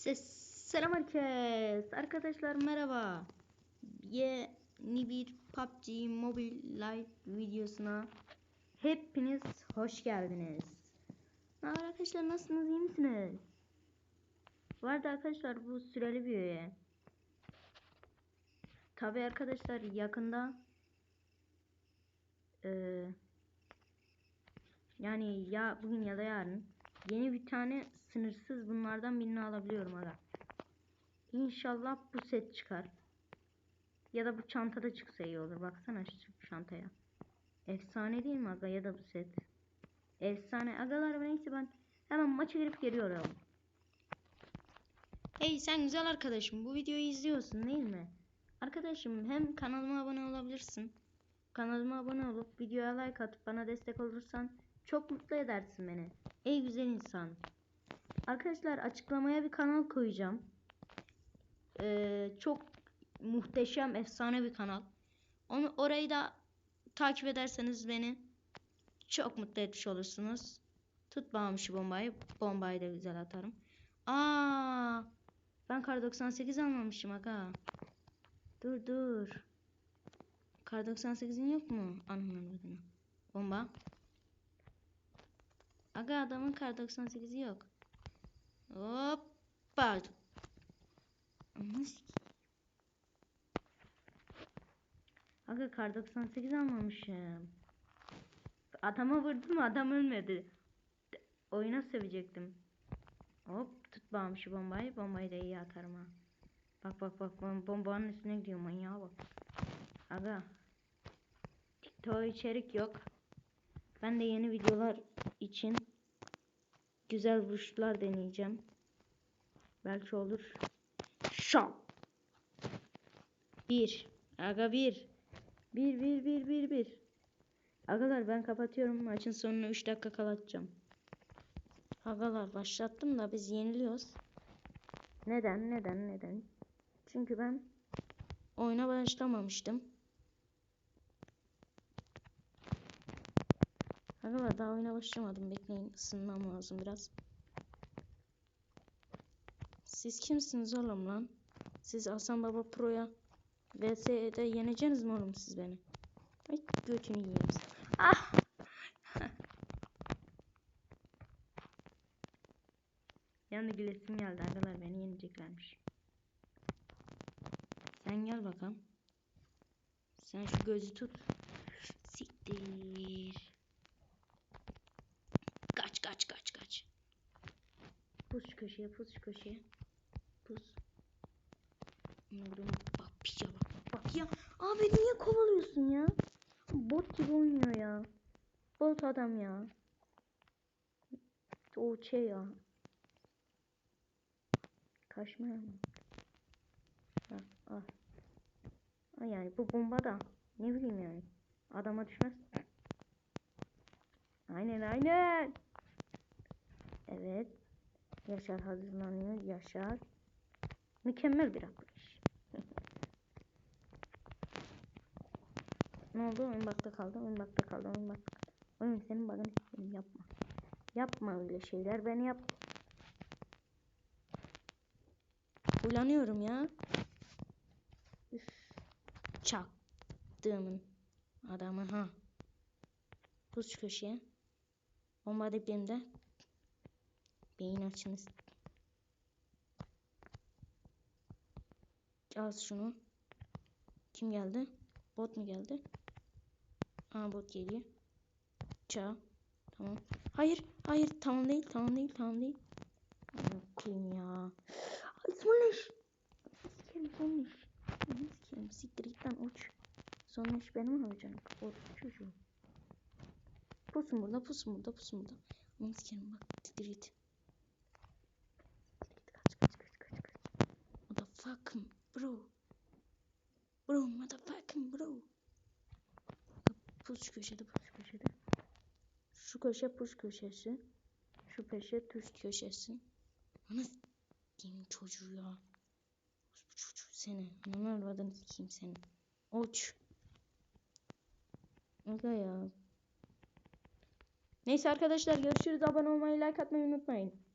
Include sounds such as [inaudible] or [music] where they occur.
Ses selam herkes. Arkadaşlar merhaba. Yeni bir PUBG Mobile Live videosuna hepiniz hoş geldiniz. Haber arkadaşlar nasılsınız iyi misiniz? Bu arada arkadaşlar bu süreli bir üye. Tabi arkadaşlar yakında eee yani ya bugün ya da yarın yeni bir tane sınırsız bunlardan birini alabiliyorum aga. İnşallah bu set çıkar. Ya da bu çantada çıksa iyi olur. Baksana şu çantaya. Efsane değil mi aga ya da bu set. Efsane. Agalar neyse ben hemen maça girip geliyorum. Hey sen güzel arkadaşım bu videoyu izliyorsun değil mi? Arkadaşım hem kanalıma abone olabilirsin. Kanalıma abone olup videoya like atıp bana destek olursan çok mutlu edersin beni. Ey güzel insan. Arkadaşlar açıklamaya bir kanal koyacağım. Ee, çok muhteşem, efsane bir kanal. Onu orayı da takip ederseniz beni çok mutlu etmiş olursunuz. Tut bombayı. Bombayı da güzel atarım. Aa! Ben kar 98 almamışım aga. Dur dur. Kar 98'in yok mu? Anlamadım. Bomba. Aga adamın kar 98'i yok. Hoppa. Aga kar 98 almamışım. Adama vurdum adam ölmedi. Oyuna sevecektim. Hop tut şu bombayı. Bombayı da iyi atarım ha. Bak bak bak bom bombanın üstüne gidiyor manyağa bak. Aga. TikTok içerik yok. Ben de yeni videolar için güzel vuruşlar deneyeceğim. Belki olur. Şam. Bir. Aga bir. Bir bir bir bir bir. Agalar ben kapatıyorum. Maçın sonuna 3 dakika kala atacağım. Agalar başlattım da biz yeniliyoruz. Neden neden neden? Çünkü ben oyuna başlamamıştım. Arkadaşlar daha oyuna başlamadım. Bekleyin ısınmam lazım biraz. Siz kimsiniz oğlum lan? Siz Hasan Baba Pro'ya VS'de yeneceksiniz mi oğlum siz beni? Ay götünü yiyeyim. Ah! [laughs] Yani gülesim geldi arkadaşlar beni yeneceklermiş. Sen gel bakalım. Sen şu gözü tut. Siktir. Pus şu köşeye pus şu köşeye. Pus. Vurdum. Bak piça bak bak bak ya. Abi niye kovalıyorsun ya? Bot gibi oynuyor ya. Bot adam ya. O şey ya. Kaçmaya mı? Al, al. Ay yani bu bomba da ne bileyim yani. Adama düşmez. Aynen aynen. Evet. Yaşar hazırlanıyor. Yaşar. Mükemmel bir atlayış. [laughs] ne oldu? Oyun bakta kaldı. Oyun bakta kaldı. Oyun bakta kaldı. Oyun senin bakın. Yapma. Yapma öyle şeyler. Ben yap. Ulanıyorum ya. Üf. Çaktığımın adamı ha. Pus köşeye. Bomba dibimde. Beyin açınız. Al şunu. Kim geldi? Bot mu geldi? Aa bot geliyor. Ça. Tamam. Hayır. Hayır. Tamam değil. Tamam değil. Tamam değil. Koyayım ya. Ay son iş. Sikerim son iş. Sikerim. Siktir git lan uç. Son iş benim olacak. O çocuğu. Pusun burada. Pusun burada. Pusun burada. Sikerim bak. Siktir git. Motherfucking bro. Bro motherfucking bro. Pus köşede pus köşede. Şu köşe pus köşesi. Şu köşe pus köşesi. Ana s**eyim çocuğu ya. Bu çocuğu seni. Ananı arvadını s**eyim seni. Uç. Aga ya. Neyse arkadaşlar görüşürüz. Abone olmayı, like atmayı unutmayın.